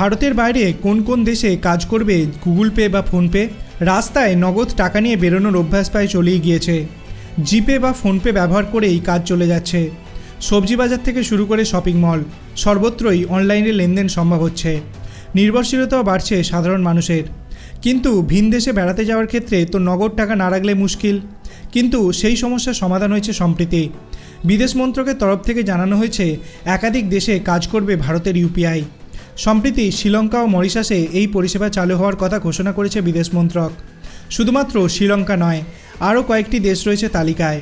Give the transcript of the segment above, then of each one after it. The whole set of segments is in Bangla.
ভারতের বাইরে কোন কোন দেশে কাজ করবে গুগল পে বা ফোনপে? রাস্তায় নগদ টাকা নিয়ে বেরোনোর অভ্যাস প্রায় চলেই গিয়েছে। জিপে বা ফোনপে ব্যবহার করেই কাজ চলে যাচ্ছে। সবজি বাজার থেকে শুরু করে শপিং মল, সর্বত্রই অনলাইনে লেনদেন সম্ভব হচ্ছে। নির্ভরশীলতাও বাড়ছে সাধারণ মানুষের। কিন্তু ভিন দেশে বেড়াতে যাওয়ার ক্ষেত্রে তো নগদ টাকা না রাখলে মুশকিল। কিন্তু সেই সমস্যার সমাধান হয়েছে সম্প্রীতি। বিদেশ মন্ত্রকের তরফ থেকে জানানো হয়েছে, একাধিক দেশে কাজ করবে ভারতের ইউপিআই সম্প্রতি শ্রীলঙ্কা ও মরিশাসে এই পরিষেবা চালু হওয়ার কথা ঘোষণা করেছে বিদেশ মন্ত্রক। শুধুমাত্র শ্রীলঙ্কা নয়, আরও কয়েকটি দেশ রয়েছে তালিকায়।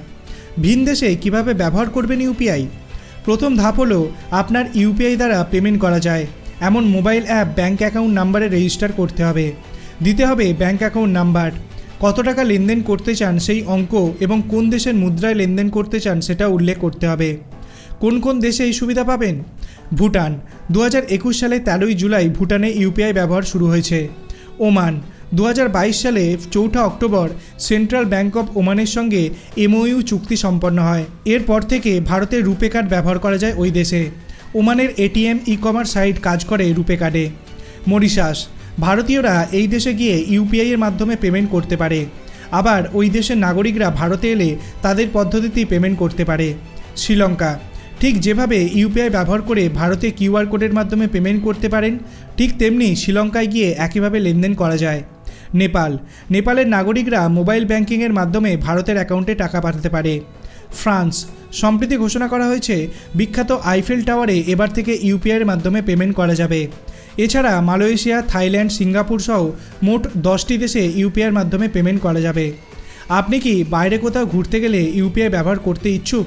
ভিন দেশে কীভাবে ব্যবহার করবেন ইউপিআই? প্রথম ধাপ হলো আপনার ইউপিআই দ্বারা পেমেন্ট করা যায়। এমন মোবাইল অ্যাপ ব্যাঙ্ক অ্যাকাউন্ট নাম্বারে রেজিস্টার করতে হবে। দিতে হবে ব্যাঙ্ক অ্যাকাউন্ট নাম্বার। কত টাকা লেনদেন করতে চান সেই অঙ্ক এবং কোন দেশের মুদ্রায় লেনদেন করতে চান সেটা উল্লেখ করতে হবে। কোন কোন দেশে এই সুবিধা পাবেন? ভুটান দু একুশ সালে তেরোই জুলাই ভুটানে ইউপিআই ব্যবহার শুরু হয়েছে। ওমান দু হাজার বাইশ সালে চৌঠা অক্টোবর সেন্ট্রাল ব্যাংক অফ ওমানের সঙ্গে এমওইউ চুক্তি সম্পন্ন হয়। এরপর থেকে ভারতের রুপে কার্ড ব্যবহার করা যায় ওই দেশে। ওমানের এটিএম ই কমার্স সাইট কাজ করে রুপে কার্ডে। মরিশাস, ভারতীয়রা এই দেশে গিয়ে ইউপিআই এর মাধ্যমে পেমেন্ট করতে পারে। আবার ওই দেশের নাগরিকরা ভারতে এলে তাদের পদ্ধতিতেই পেমেন্ট করতে পারে। শ্রীলঙ্কা ঠিক যেভাবে ইউপিআই ব্যবহার করে ভারতে কিউআর কোডের মাধ্যমে পেমেন্ট করতে পারেন, ঠিক তেমনি শ্রীলঙ্কায় গিয়ে একইভাবে লেনদেন করা যায়। নেপাল। নেপালের নাগরিকরা মোবাইল ব্যাংকিংয়ের মাধ্যমে ভারতের অ্যাকাউন্টে টাকা পাঠাতে পারে। ফ্রান্স। সম্প্রতি ঘোষণা করা হয়েছে, বিখ্যাত আইফেল টাওয়ারে এবার থেকে ইউপিআইয়ের মাধ্যমে পেমেন্ট করা যাবে। এছাড়া মালয়েশিয়া, থাইল্যান্ড, সিঙ্গাপুর সহ মোট দশটি দেশে ইউপিআইয়ের মাধ্যমে পেমেন্ট করা যাবে। আপনি কি বাইরে কোথাও ঘুরতে গেলে ইউপিআই ব্যবহার করতে ইচ্ছুক?